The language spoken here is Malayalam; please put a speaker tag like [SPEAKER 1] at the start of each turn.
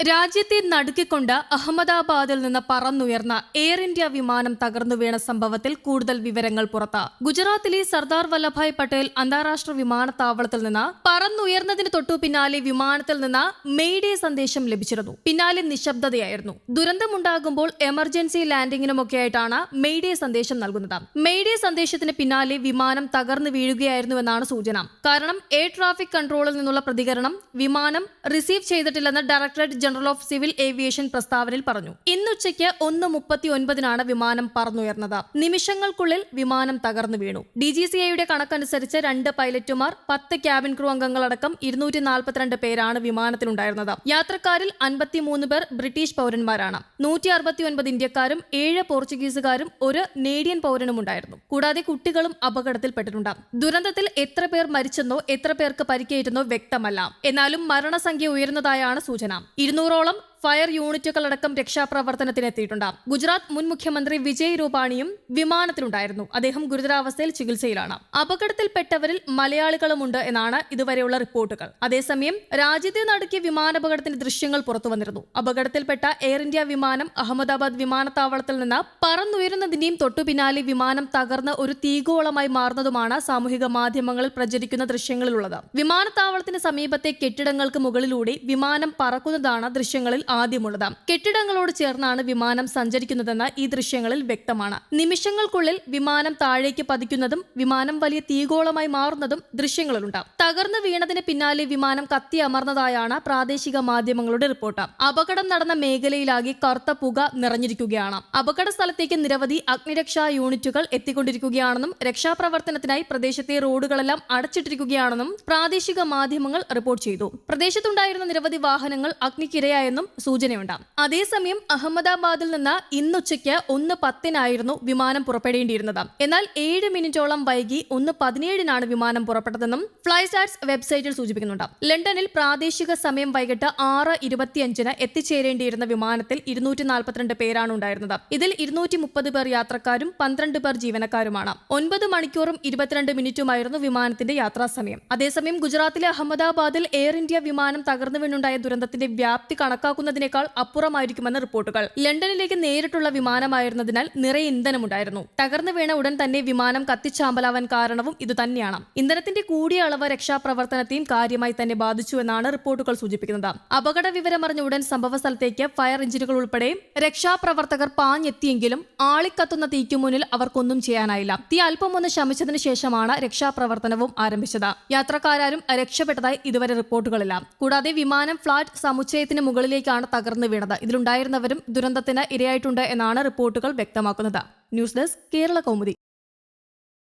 [SPEAKER 1] രാജ്യത്തെ നടുക്കിക്കൊണ്ട് അഹമ്മദാബാദിൽ നിന്ന് പറന്നുയർന്ന എയർ ഇന്ത്യ വിമാനം തകർന്നു വീണ സംഭവത്തിൽ കൂടുതൽ വിവരങ്ങൾ പുറത്ത്. ഗുജറാത്തിലെ സർദാർ വല്ലഭായ് പട്ടേൽ അന്താരാഷ്ട്ര വിമാനത്താവളത്തിൽ നിന്ന് പറന്നുയർന്നതിന് തൊട്ടു പിന്നാലെ വിമാനത്തിൽ നിന്ന് മെയ്ഡേ സന്ദേശം ലഭിച്ചിരുന്നു. പിന്നാലെ നിശബ്ദതയായിരുന്നു. ദുരന്തമുണ്ടാകുമ്പോൾ എമർജൻസി ലാൻഡിങ്ങിനുമൊക്കെയായിട്ടാണ് മെയ്ഡേ സന്ദേശം നൽകുന്നത്. മെയ്ഡേ സന്ദേശത്തിന് പിന്നാലെ വിമാനം തകർന്നു വീഴുകയായിരുന്നുവെന്നാണ് സൂചന. കാരണം എയർ ട്രാഫിക് കൺട്രോളിൽ നിന്നുള്ള പ്രതികരണം വിമാനം റിസീവ് ചെയ്തിട്ടില്ലെന്ന് directorate general of civil aviation പ്രസ്താവനയിൽ പറഞ്ഞു ഇന്നുച്ചയ്ക്ക് ഒന്ന് മുപ്പത്തി ഒൻപതിനാണ് വിമാനം പറന്നുയർന്നത്. നിമിഷങ്ങൾക്കുള്ളിൽ വിമാനം തകർന്നു വീണു. ഡി ജി സി ഐയുടെ കണക്കനുസരിച്ച് രണ്ട് പൈലറ്റുമാർ പത്ത് ക്യാബിൻ ക്രൂ അംഗങ്ങളടക്കം ഇരുന്നൂറ്റി നാൽപ്പത്തിരണ്ട് പേരാണ് വിമാനത്തിലുണ്ടായിരുന്നത്. യാത്രക്കാരിൽ അൻപത്തിമൂന്ന് പേർ ബ്രിട്ടീഷ് പൗരന്മാരാണ്. നൂറ്റി അറുപത്തിയൊൻപത് ഇന്ത്യക്കാരും ഏഴ് പോർച്ചുഗീസുകാരും ഒരു നേടിയൻ പൗരനും ഉണ്ടായിരുന്നു കൂടാതെ കുട്ടികളും അപകടത്തിൽപ്പെട്ടിട്ടുണ്ട്. ദുരന്തത്തിൽ എത്ര പേർ മരിച്ചെന്നോ എത്ര പേർക്ക് പരിക്കേറ്റെന്നോ വ്യക്തമല്ല. എന്നാലും മരണസംഖ്യ ഉയർന്നതായാണ് സൂചന. ഇരുന്നൂറോളം ഫയർ യൂണിറ്റുകളടക്കം രക്ഷാപ്രവർത്തനത്തിനെത്തിയിട്ടുണ്ട്. ഗുജറാത്ത് മുൻ മുഖ്യമന്ത്രി വിജയ് രൂപാണിയും വിമാനത്തിലുണ്ടായിരുന്നു. അദ്ദേഹം ഗുരുതരാവസ്ഥയിൽ ചികിത്സയിലാണ്. അപകടത്തിൽപ്പെട്ടവരിൽ മലയാളികളുമുണ്ട് എന്നാണ് ഇതുവരെയുള്ള റിപ്പോർട്ടുകൾ. അതേസമയം രാജ്യത്തെ നടുക്കിയ വിമാനപകടത്തിന്റെ ദൃശ്യങ്ങൾ പുറത്തു വന്നിരുന്നു അപകടത്തിൽപ്പെട്ട എയർ ഇന്ത്യ വിമാനം അഹമ്മദാബാദ് വിമാനത്താവളത്തിൽ നിന്ന് പറന്നുയരുന്നതിന്റെയും തൊട്ടു പിന്നാലെ വിമാനം തകർന്ന് ഒരു തീകോളമായി മാറുന്നതുമാണ് സാമൂഹിക മാധ്യമങ്ങളിൽ പ്രചരിക്കുന്ന ദൃശ്യങ്ങളിലുള്ളത്. വിമാനത്താവളത്തിന് സമീപത്തെ കെട്ടിടങ്ങൾക്ക് മുകളിലൂടെ വിമാനം പറക്കുന്നതാണ് ദൃശ്യങ്ങളിൽ ആദ്യമുള്ളത്. കെട്ടിടങ്ങളോട് ചേർന്നാണ് വിമാനം സഞ്ചരിക്കുന്നതെന്ന് ഈ ദൃശ്യങ്ങളിൽ വ്യക്തമാണ്. നിമിഷങ്ങൾക്കുള്ളിൽ വിമാനം താഴേക്ക് പതിക്കുന്നതും വിമാനം വലിയ തീഗോളമായി മാറുന്നതും ദൃശ്യങ്ങളിലുണ്ട് തകർന്നു വീണതിന് പിന്നാലെ വിമാനം കത്തി അമർന്നതായാണ് പ്രാദേശിക മാധ്യമങ്ങളുടെ റിപ്പോർട്ട്. അപകടം നടന്ന മേഖലയിലാകെ കറുത്ത പുക നിറഞ്ഞിരിക്കുകയാണ്. അപകട സ്ഥലത്തേക്ക് നിരവധി അഗ്നിരക്ഷാ യൂണിറ്റുകൾ എത്തിക്കൊണ്ടിരിക്കുകയാണെന്നും രക്ഷാപ്രവർത്തനത്തിനായി പ്രദേശത്തെ റോഡുകളെല്ലാം അടച്ചിട്ടിരിക്കുകയാണെന്നും പ്രാദേശിക മാധ്യമങ്ങൾ റിപ്പോർട്ട് ചെയ്തു. പ്രദേശത്തുണ്ടായിരുന്ന നിരവധി വാഹനങ്ങൾ അഗ്നിക്കിരയായെന്നും സൂചനയുണ്ട് അതേസമയം അഹമ്മദാബാദിൽ നിന്ന് ഇന്നുച്ചയ്ക്ക് ഒന്ന് പത്തിനായിരുന്നു വിമാനം പുറപ്പെടേണ്ടിയിരുന്നത്. എന്നാൽ ഏഴ് മിനിറ്റോളം വൈകി ഒന്ന് പതിനേഴിനാണ് വിമാനം പുറപ്പെട്ടതെന്നും സ്റ്റാർസ് വെബ്സൈറ്റിൽ സൂചിപ്പിക്കുന്നുണ്ട്. ലണ്ടനിൽ പ്രാദേശിക സമയം വൈകിട്ട് ആറ് ഇരുപത്തിയഞ്ചിന് എത്തിച്ചേരേണ്ടിയിരുന്ന വിമാനത്തിൽ ഇരുന്നൂറ്റി നാൽപ്പത്തിരണ്ട് പേരാണ് ഉണ്ടായിരുന്നത്. ഇതിൽ ഇരുന്നൂറ്റി മുപ്പത് പേർ യാത്രക്കാരും പന്ത്രണ്ട് പേർ ജീവനക്കാരുമാണ്. ഒൻപത് മണിക്കൂറും ഇരുപത്തിരണ്ട് മിനിറ്റുമായിരുന്നു വിമാനത്തിന്റെ യാത്രാ സമയം അതേസമയം ഗുജറാത്തിലെ അഹമ്മദാബാദിൽ എയർ ഇന്ത്യ വിമാനം തകർന്നു വീണുണ്ടായ ദുരന്തത്തിന്റെ വ്യാപ്തി കണക്കാക്കുന്നതിനേക്കാൾ അപ്പുറമായിരിക്കുമെന്ന് റിപ്പോർട്ടുകൾ. ലണ്ടനിലേക്ക് നേരിട്ടുള്ള വിമാനമായിരുന്നതിനാൽ നിറയെ ഇന്ധനമുണ്ടായിരുന്നു. തകർന്നു വീണ ഉടൻ തന്നെ വിമാനം കത്തിച്ചാമ്പലാവാൻ കാരണവും ഇതുതന്നെയാണ്. ഇന്ധനത്തിന്റെ കൂടിയ അളവ് രക്ഷാപ്രവർത്തനത്തെയും കാര്യമായി തന്നെ ബാധിച്ചു എന്നാണ് റിപ്പോർട്ടുകൾ സൂചിപ്പിക്കുന്നത്. അപകട വിവരമറിഞ്ഞ ഉടൻ സംഭവ സ്ഥലത്തേക്ക് ഫയർ എഞ്ചിനുകൾ ഉൾപ്പെടെ രക്ഷാപ്രവർത്തകർ പാഞ്ഞെത്തിയെങ്കിലും ആളിക്കത്തുന്ന തീക്കു മുന്നിൽ അവർക്കൊന്നും ചെയ്യാനായില്ല. തീ അല്പമൊന്ന് ശമിച്ചതിനു ശേഷമാണ് രക്ഷാപ്രവർത്തനവും ആരംഭിച്ചത്. യാത്രക്കാരും രക്ഷപ്പെട്ടതായി ഇതുവരെ റിപ്പോർട്ടുകളില്ല. കൂടാതെ വിമാനം ഫ്ളാറ്റ് സമുച്ചയത്തിന് മുകളിലേക്കാണ് തകർന്നു വീണത്. ഇതിലുണ്ടായിരുന്നവരും ദുരന്തത്തിന് ഇരയായിട്ടുണ്ട് എന്നാണ് റിപ്പോർട്ടുകൾ വ്യക്തമാക്കുന്നത്. News desk Kerala Kaumudi.